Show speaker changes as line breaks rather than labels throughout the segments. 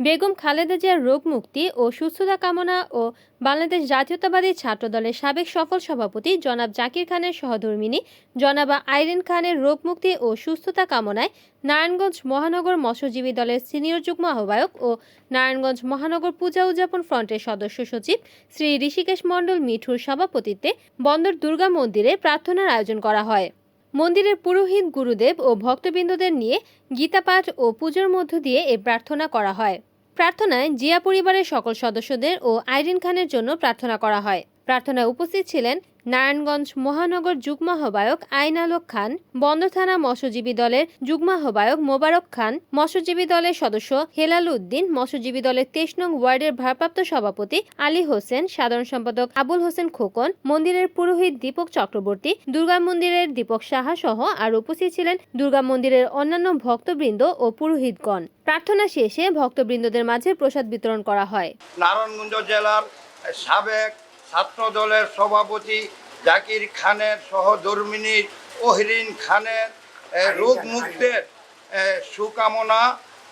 বেগম খালেদা জিয়ার রোগ মুক্তি ও সুস্থতা কামনা ও বাংলাদেশ জাতীয়তাবাদী ছাত্রদলের সাবেক সফল সভাপতি জনাব জাকির খানের সহধর্মিনী জনাবা আইরিন খানের রোগ মুক্তি ও সুস্থতা কামনায় নারায়ণগঞ্জ মহানগর মৎস্যজীবী দলের সিনিয়র যুগ্ম আহ্বায়ক ও নারায়ণগঞ্জ মহানগর পূজা উদযাপন ফ্রন্টের সদস্য সচিব শ্রী ঋষিকেশ মণ্ডল মিঠুর সভাপতিত্বে বন্দর দুর্গা মন্দিরে প্রার্থনার আয়োজন করা হয়। মন্দিরের পুরোহিত গুরুদেব ও ভক্তবৃন্দদের নিয়ে গীতাপাঠ ও পুজোর মধ্য দিয়ে এ প্রার্থনা করা হয়। প্রার্থনায় জিয়া পরিবারের সকল সদস্যদের ও আইরিন খানের জন্য প্রার্থনা করা হয়। প্রার্থনায় উপস্থিত ছিলেন নারায়ণগঞ্জ মহানগর যুগ্ম আহ্বায়ক আইন আলোক খান বন্দর থানা মৎস্যজীবী দলের যুগ্ম আহ্বায়ক মোবারক খান, মৎস্যজীবী দলের সদস্য হেলাল উদ্দিন, মৎস্যজীবী দলের তেইশ নং ওয়ার্ডের ভারপ্রাপ্ত সভাপতি আলী হোসেন, সাধারণ সম্পাদক আবুল হোসেন খোকন, মন্দিরের পুরোহিত দীপক চক্রবর্তী, দুর্গা মন্দিরের দীপক সাহা সহ আর উপস্থিত ছিলেন দুর্গা মন্দিরের অন্যান্য ভক্তবৃন্দ ও পুরোহিতগণ। প্রার্থনা শেষে ভক্তবৃন্দদের মাঝে প্রসাদ বিতরণ করা হয়।
নারায়ণগঞ্জ জেলার সাবেক ছাত্র দলের সভাপতি জাকির খানের সহধর্মিনী ওহরিন খানের রোগ মুক্তের সুকামনা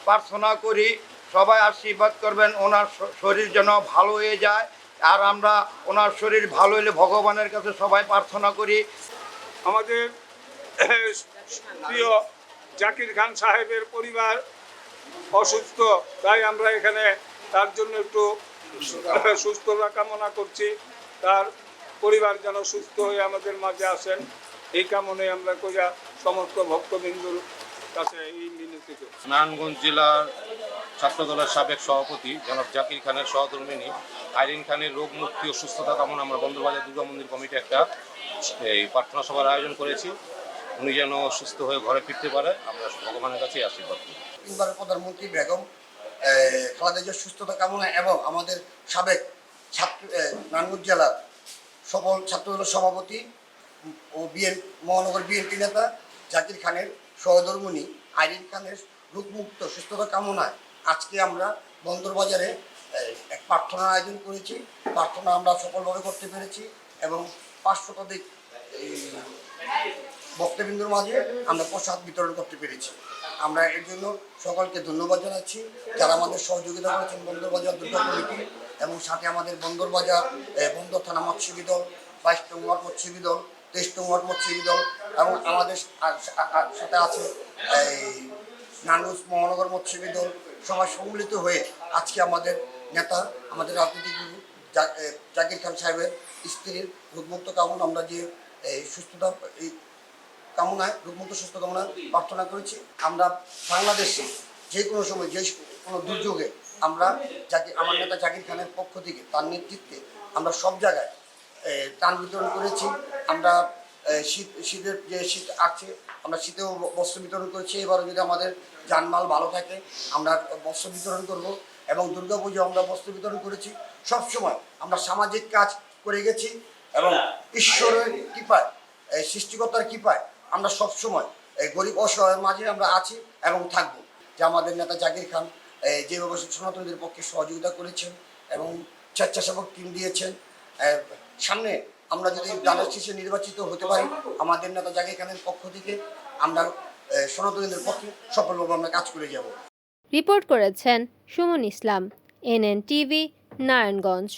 প্রার্থনা করি। সবাই আশীর্বাদ করবেন ওনার শরীর যেন ভালো হয়ে যায়। আর আমরা ওনার শরীর ভালো হলে ভগবানের কাছে সবাই প্রার্থনা করি।
আমাদের প্রিয় জাকির খান সাহেবের পরিবার অসুস্থ তাই আমরা এখানে তার জন্য একটু সুস্থতা কামনা করছি। তার পরিবার যেন সুস্থ হয়ে আমাদের মাঝে আসেন। এই কামনে আমরা কইরা সমস্ত ভক্তবিন্দুর কাছে এই মিনতি করি।
নারায়ণগঞ্জ জেলার ছাত্রদলের সাবেক সভাপতি জনাব জাকির খানের সহধর্মিনী আইরিন খানের রোগ মুক্তি ও সুস্থতা কামনা আমরা বন্দরবাজার দুর্গা মন্দির কমিটি একটা এই প্রার্থনা সভার আয়োজন করেছি। উনি যেন সুস্থ হয়ে ঘরে ফিরতে পারে আমরা ভগবানের কাছে আশীর্বাদ করি।
প্রধানমন্ত্রী বেগম খালেদা সুস্থতা কামনা এবং আমাদের সাবেক ছাত্র নারায়ণগঞ্জ জেলার সকল ছাত্রদলের সভাপতি ও বিএন মহানগর বিএনপি নেতা জাকির খানের সহধর্মণী আইরিন খানের রোগমুক্ত সুস্থতা কামনায় আজকে আমরা বন্দরবাজারে এক প্রার্থনার আয়োজন করেছি। প্রার্থনা আমরা সফলভাবে করতে পেরেছি এবং পাঁচ শতাধিক এই, মাঝে আমরা প্রসাদ বিতরণ করতে পেরেছি। আমরা এর জন্য সকলকে ধন্যবাদ জানাচ্ছি। যারা আমাদের সহযোগিতা করেছেন বন্দরবাজার দুর্গা কমিটি এবং সাথে আমাদের বন্দরবাজার বন্দর থানা মৎস্যজীবী দল, বাইশ নং ওয়ার্ড মৎস্যজীবী দল, তেইশ নং ওয়ার্ড মৎস্যজীবী দল এবং আমাদের সাথে আছে এই নানুস মহানগর মৎস্যজীবী দল সবাই সম্মিলিত হয়ে আজকে আমাদের নেতা, আমাদের রাজনৈতিক গুরু জাকির খান সাহেবের স্ত্রীর রোগমুক্ত কামনা আমরা যে এই সুস্থতা কামনায়, রোগমুক্ত, সুস্থ কামনায় প্রার্থনা করেছি। আমরা বাংলাদেশে যে কোনো সময় যে কোনো দুর্যোগে আমরা জাকির আমার নেতা জাকির খানের পক্ষ থেকে তার নেতৃত্বে আমরা সব জায়গায় ত্রাণ বিতরণ করেছি। আমরা শীত, শীতের যে শীত আছে, আমরা শীতেও বস্ত্র বিতরণ করেছি। এবারও যদি আমাদের যানমাল ভালো থাকে, আমরা বস্ত্র বিতরণ করব এবং দুর্গাপুজো আমরা বস্ত্র বিতরণ করেছি। সব সময় আমরা সামাজিক কাজ করে গেছি এবং ঈশ্বরের কৃপায় সৃষ্টিকর্তার কৃপায় আমরা সব সময় এই গরিব অসহায়ের মাঝে আমরা আছি এবং থাকব। যে আমাদের নেতা জাকির খান যেভাবে সনাতনীদের পক্ষে সহযোগিতা করেছেন এবং স্বেচ্ছাসেবক টিম দিয়েছেন সামনে আমরা যদি দানের শীর্ষে নির্বাচিত হতে পারি, আমাদের নেতা জাকির খানের পক্ষ থেকে আমরা সনাতনীদের পক্ষে সফলভাবে আমরা কাজ করে যাব।
রিপোর্ট করেছেন সুমন ইসলাম, এনএন টিভি, নারায়ণগঞ্জ।